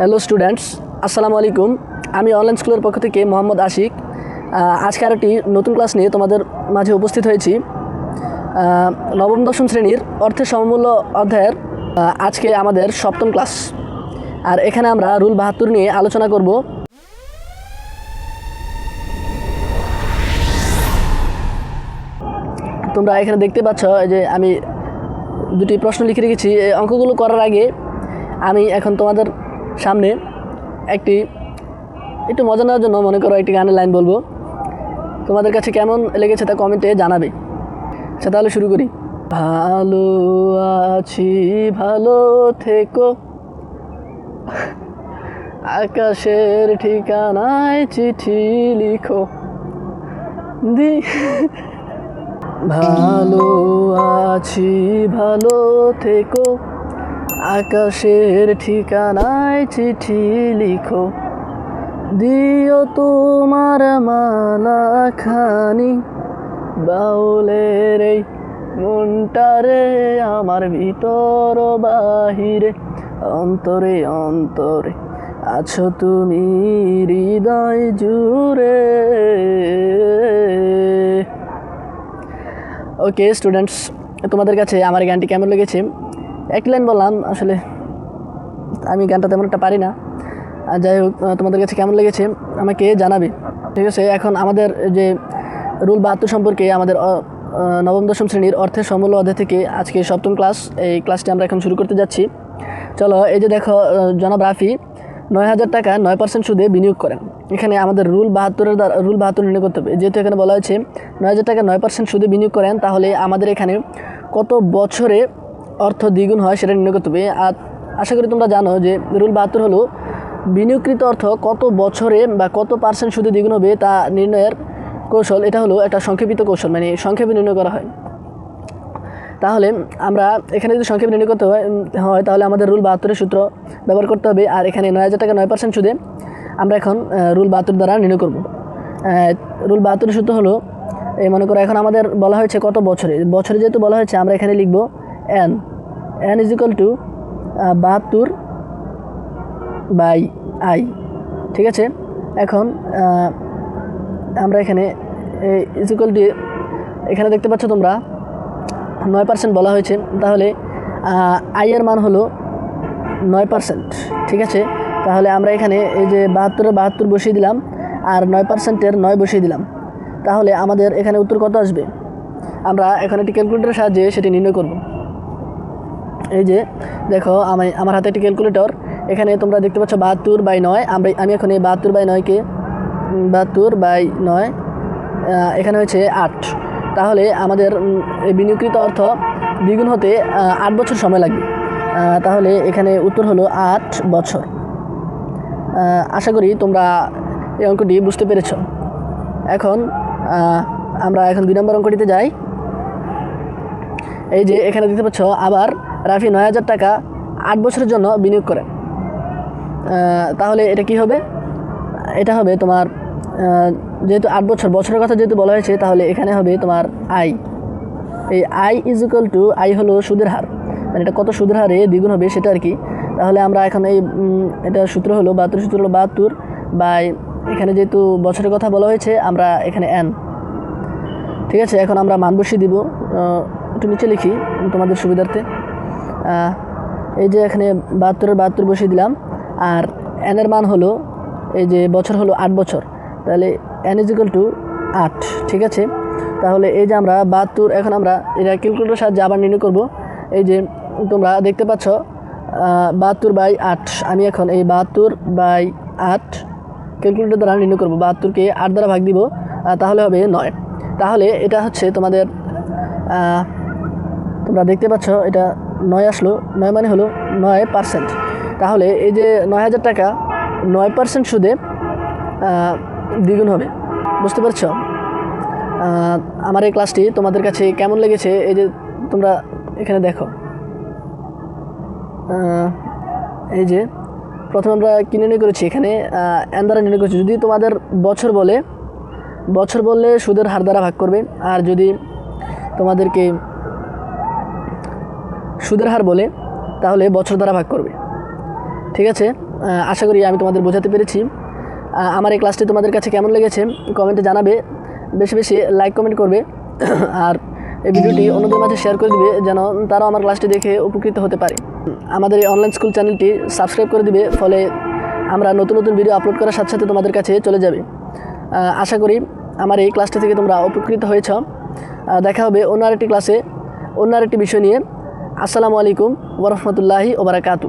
Hello students আসসালামু আলাইকুম আমি অনলাইন স্কুলের পক্ষ থেকে মোহাম্মদ আশিক। আজকে আর একটি নতুন ক্লাস নিয়ে তোমাদের মাঝে উপস্থিত হয়েছি। নবম, দশম শ্রেণির অর্থের সমমূল্য অধ্যায়ের আজকে আমাদের সপ্তম ক্লাস আর এখানে আমরা রুল বাহাত্তর নিয়ে আলোচনা করব। তোমরা এখানে দেখতে পাচ্ছ যে আমি দুটি প্রশ্ন লিখে রেখেছি। অঙ্কগুলো করার আগে আমি এখন তোমাদের সামনে একটি, একটু মজা নেওয়ার জন্য মনে করো একটি গানের লাইন বলব। তোমাদের কাছে কেমন লেগেছে তা কমেন্টে জানাবে। আচ্ছা তাহলে শুরু করি। ভালো আছি, ভালো থেকো। আকাশের ঠিকানায় চিঠি লিখো। দি ভালো আছি, ভালো থেকো। আকাশের ঠিকানায় চিঠি লিখো। দিও তোমার মালা খানি বাউলের এই মনটারে আমার ভিতর বাহিরে, অন্তরে অন্তরে আছো তুমি হৃদয় জুড়ে। ওকে স্টুডেন্টস তোমাদের কাছে আমার গানটি কেমন লেগেছে? এক লাইন বললাম, আসলে আমি গানটা তেমন একটা পারি না। যাই হোক তোমাদের কাছে কেমন লেগেছে আমাকে জানাবে। ঠিক আছে, এখন আমাদের যে রুল বাহাত্তর সম্পর্কে আমাদের নবম, দশম শ্রেণির অর্থের সমূল্য অধ্যায় থেকে আজকে সপ্তম ক্লাস, এই ক্লাসটি আমরা এখন শুরু করতে যাচ্ছি। চলো, এই যে দেখো জনাব রাফি নয় হাজার টাকা নয় পার্সেন্ট সুদে বিনিয়োগ করেন। এখানে আমাদের রুল বাহাত্তরের দ্বারা, রুল বাহাত্তর নির্ণয় করতে হবে। যেহেতু এখানে বলা হয়েছে নয় হাজার টাকা নয় পার্সেন্ট সুদে বিনিয়োগ করেন, তাহলে আমাদের এখানে কত বছরে অর্থ দ্বিগুণ হয় সেটা নির্ণয় করতে হবে। আর আশা করি তোমরা জানো যে রুল বাহাত্তর হলো, বিনিয়োগকৃত অর্থ কত বছরে বা কত পার্সেন্ট সুদে দ্বিগুণ হবে তা নির্ণয়ের কৌশল, এটা হলো একটা সংক্ষেপিত কৌশল মানে সংক্ষেপে নির্ণয় করা হয়। তাহলে আমরা এখানে যদি সংক্ষেপে নির্ণয় করতে হয় তাহলে আমাদের রুল বাহাত্তরের সূত্র ব্যবহার করতে হবে। আর এখানে নয় হাজার টাকা নয় পার্সেন্ট সুদে আমরা এখন রুল বাহাত্তর দ্বারা নির্ণয় করব। রুল বাহাত্তরের সূত্র হলো, এই মনে করো এখন আমাদের বলা হয়েছে কত বছরে? বছরে যেহেতু বলা হয়েছে, আমরা এখানে লিখব N. N is equal to বাহাত্তর বাই আই। ঠিক আছে? এখন আমরা এখানে ইজ ইকুয়াল টু এখানে দেখতে পাচ্ছ তোমরা, নয় পার্সেন্ট বলা হয়েছে। তাহলে আই এর মান হলো নয় পার্সেন্ট ঠিক আছে? তাহলে আমরা এখানে এই যে বাহাত্তরের বাহাত্তর বসিয়ে দিলাম, আর নয় পার্সেন্টের নয় বসিয়ে দিলাম। তাহলে আমাদের এখানে উত্তর কত আসবে? আমরা এখানে একটি ক্যালকুলেটারের সাহায্যে সেটি নির্ণয় করব। এই যে, দেখো, আমি, আমার হাতে একটি ক্যালকুলেটর এখানে তোমরা দেখতে পাচ্ছ বাহাত্তর বাই নয়। আমরা, আমি এখন এই বাহাত্তর বাই নয়কে বাহাত্তর বাই নয় এখানে হয়েছে আট। তাহলে আমাদের বিনিয়োগকৃত অর্থ দ্বিগুণ হতে আট বছর সময় লাগবে। তাহলে এখানে উত্তর হলো আট বছর। আশা করি তোমরা এই অঙ্কটি বুঝতে পেরেছ। এখন আমরা এখন দুই নম্বর অঙ্কটিতে যাই। এই যে, এখানে দেখতে পাচ্ছ আবার রাফি নয় হাজার টাকা আট বছরের জন্য বিনিয়োগ করে। তাহলে এটা কি হবে? এটা হবে তোমার যেহেতু আট বছর, বছরের কথা যেহেতু বলা হয়েছে, তাহলে এখানে হবে তোমার আই এই I is equal to I হলো সুদের হার। মানে এটা কত সুদের হারে দ্বিগুণ হবে সেটা আর কি। তাহলে আমরা এখন এই এটা সূত্র হলো বাহাত্তর, সূত্র হলো বাহাত্তর বাই, এখানে যেহেতু বছরের কথা বলা হয়েছে, আমরা এখানে এন ঠিক আছে, এখন আমরা মান বসিয়ে দিব। একটু নিচে লিখি তোমাদের সুবিধার্থে। এই যে এখানে বাহাত্তরের বাহাত্তর বসিয়ে দিলাম, আর এনের মান হলো, এই যে বছর হলো আট বছর, তাহলে এন ইজ ইকুয়াল টু আট, ঠিক আছে? তাহলে এই যে আমরা বাহাত্তর, এখন আমরা এটা ক্যালকুলেটরের সাহায্যে আবার নির্ণয় করব। এই যে তোমরা দেখতে পাচ্ছ বাহাত্তর বাই আট, আমি এখন এই বাহাত্তর বাই আট ক্যালকুলেটর দ্বারা নির্ণয় করব, বাহাত্তরকে আট দ্বারা ভাগ দিব তাহলে হবে নয়। তাহলে এটা হচ্ছে তোমাদের তোমরা দেখতে পাচ্ছ, এটা নয় আসলো, নয় মানে হলো নয় পার্সেন্ট তাহলে এই যে নয় হাজার টাকা, নয় পার্সেন্ট সুদে দ্বিগুণ হবে। বুঝতে পারছ? আমার এই ক্লাসটি তোমাদের কাছে কেমন লেগেছে? এই যে তোমরা এখানে দেখো। এই যে প্রথমে আমরা কি নির্ণয় করেছি এখানে? দ্বারা নির্ণয় করেছি। যদি তোমাদের বছর বলে, বছর বললে সুদের হার দ্বারা ভাগ করবে। আর যদি তোমাদেরকে সুদের হার বলে, তাহলে বছর দ্বারা ভাগ করবে। ঠিক আছে? আশা করি আমি তোমাদের বোঝাতে পেরেছি। আমার এই ক্লাসটি তোমাদের কাছে কেমন লেগেছে, কমেন্টে জানাবে। বেশি বেশি লাইক, কমেন্ট করবে। আর এই ভিডিওটি অন্যদের মাঝে শেয়ার করে দিবে, যেন তারাও আমার ক্লাসটি দেখে উপকৃত হতে পারে। আমাদের এই অনলাইন স্কুল চ্যানেলটি সাবস্ক্রাইব করে দিবে, ফলে আমরা নতুন নতুন ভিডিও আপলোড করার সাথে সাথে তোমাদের কাছে চলে যাবে। আশা করি আমার এই ক্লাসটি থেকে তোমরা উপকৃত হয়েছ। দেখা হবে অন্য আরেকটি ক্লাসে অন্য আরেকটি বিষয় নিয়ে। আসসালামু আলাইকুম ওরহমতুল্লাহি ওবরাকাতু